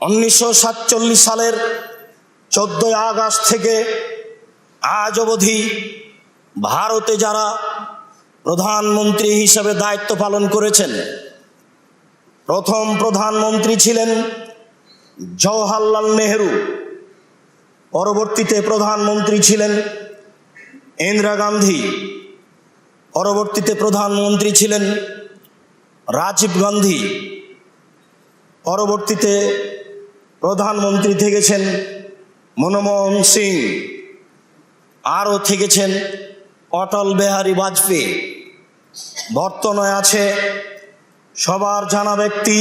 উনিশশো সাতচল্লিশ সালের চোদ্দই আগস্ট থেকে আজ অবধি ভারতে যারা প্রধানমন্ত্রী হিসেবে দায়িত্ব পালন করেছেন, প্রথম প্রধানমন্ত্রী ছিলেন জওহরলাল নেহরু। পরবর্তীতে প্রধানমন্ত্রী ছিলেন ইন্দিরা গান্ধী। পরবর্তীতে প্রধানমন্ত্রী ছিলেন রাজীব গান্ধী। পরবর্তীতে প্রধানমন্ত্রী থেকেছেন মনমোহন সিং। আরও থেকেছেন অটল বিহারী বাজপেয়ী। বর্তমানে আছে সবার জানা ব্যক্তি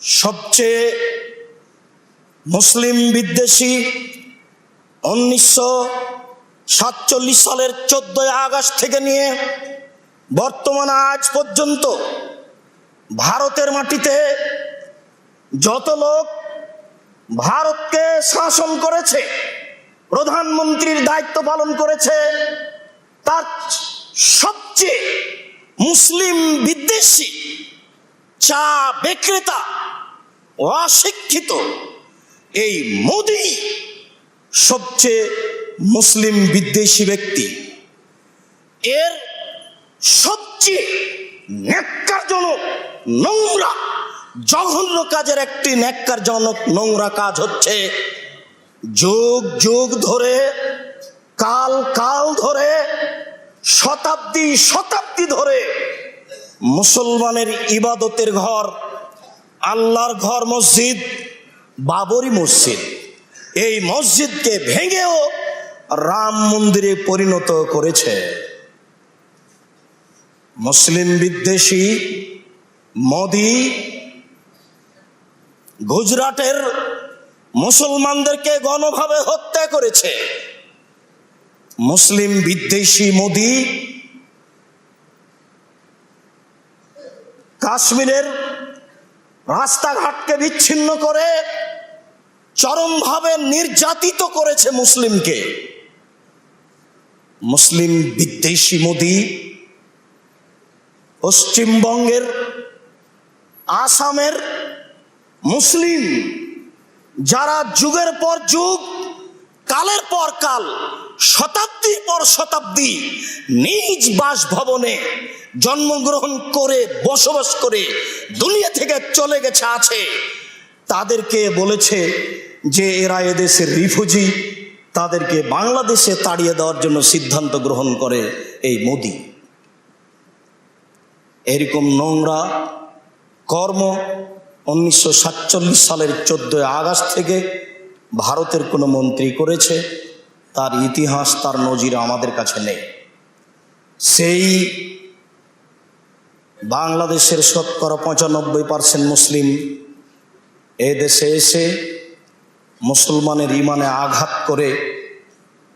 সবচেয়ে মুসলিম বিদ্বেষী উনিশশো সাতচল্লিশ সালের চোদ্দই আগস্ট থেকে নিয়ে বর্তমানে আজ পর্যন্ত ভারতের মাটিতে যত লোক ভারতকে শাসন করেছে, প্রধানমন্ত্রীর দায়িত্ব পালন করেছে, তার সবচেয়ে মুসলিম বিদ্বেষী, চা বিক্রেতা, অশিক্ষিত এই মোদি সবচেয়ে মুসলিম বিদ্বেষী ব্যক্তি। এর সবচেয়ে ন্যাক্কারজনক, নোংরা, জঘন্য কাজের একটি ন্যাক্কারজনক, নোংরা কাজ হচ্ছে যুগ যুগ ধরে, কাল কাল ধরে, শতাব্দী শতাব্দী ধরে মুসলমানের ইবাদতের ঘর, আল্লাহর ঘর মসজিদ, বাবরি মসজিদ। এই মসজিদকে ভেঙেও রাম মন্দিরে পরিণত করেছে। মুসলিম বিদ্বেষী মোদি গুজরাটের মুসলমানদেরকে গণভাবে হত্যা করেছে। মুসলিম বিদ্বেষী মোদি কাশ্মীরের রাস্তাঘাটকে বিচ্ছিন্ন করে চরমভাবে নির্যাতিত করেছে মুসলিমকে। মুসলিম বিদ্বেষী মোদি পশ্চিমবঙ্গের, আসামের মুসলিম, যারা যুগের পর যুগ, কালের পর কাল, শতাব্দীর পর শতাব্দী নিজ বাসভবনে জন্মগ্রহণ করে, বসবাস করে, দুনিয়া থেকে চলে গেছে, আছে। তাদেরকে বলেছে যে এরা এদেশের রিফিউজি, তাদেরকে বাংলাদেশে তাড়িয়ে দেওয়ার জন্য সিদ্ধান্ত গ্রহণ করে এই মোদি। এরকম নোংরা কর্ম উনিশশো সাতচল্লিশ সালের চোদ্দোই আগস্ট থেকে ভারতের কোনো মন্ত্রী করেছে, তার ইতিহাস, তার নজির আমাদের কাছে নেই। সেই বাংলাদেশের শতকরা পঁচানব্বই পার্সেন্ট মুসলিম এ দেশে এসে মুসলমানের ইমানে আঘাত করে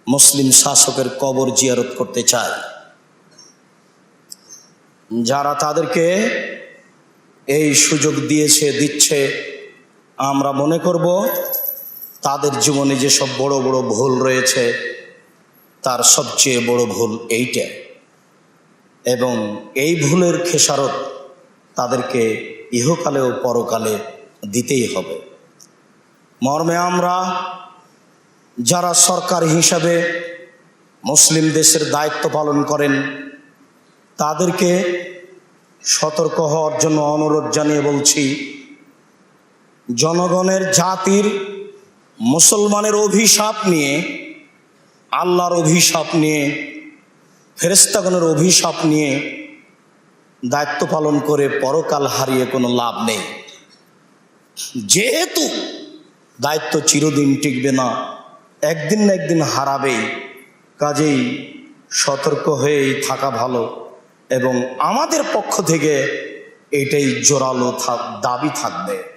মুসলিম শাসকের কবর জিয়ারত করতে চায়। যারা তাদেরকে এই সুযোগ দিয়েছে, দিচ্ছে, আমরা মনে করব তাদের জীবনে যেসব বড় বড় ভুল রয়েছে, তার সবচেয়ে বড় ভুল এইটা। এবং এই ভুলের খেসারত তাদেরকে ইহকালে ও পরকালে দিতেই হবে। মর্মে আমরা যারা সরকার হিসাবে মুসলিম দেশের দায়িত্ব পালন করেন তাদেরকে সতর্ক হওয়ার জন্য অনুরোধ জানিয়ে বলছি, জনগণের জাতির মুসলমানের অভিশাপ নিয়ে, আল্লাহর অভিশাপ নিয়ে ফেরেস্তাগণের অভিশাপ নিয়ে দায়িত্ব পালন করে পরকাল হারিয়ে কোনো লাভ নেই। যেহেতু দায়িত্ব চিরদিন টিকবে না, একদিন না একদিন হারাবেই, কাজেই সতর্ক হয়েই থাকা ভালো। এবং আমাদের পক্ষ থেকে এটাই জোরালো দাবি থাকবে।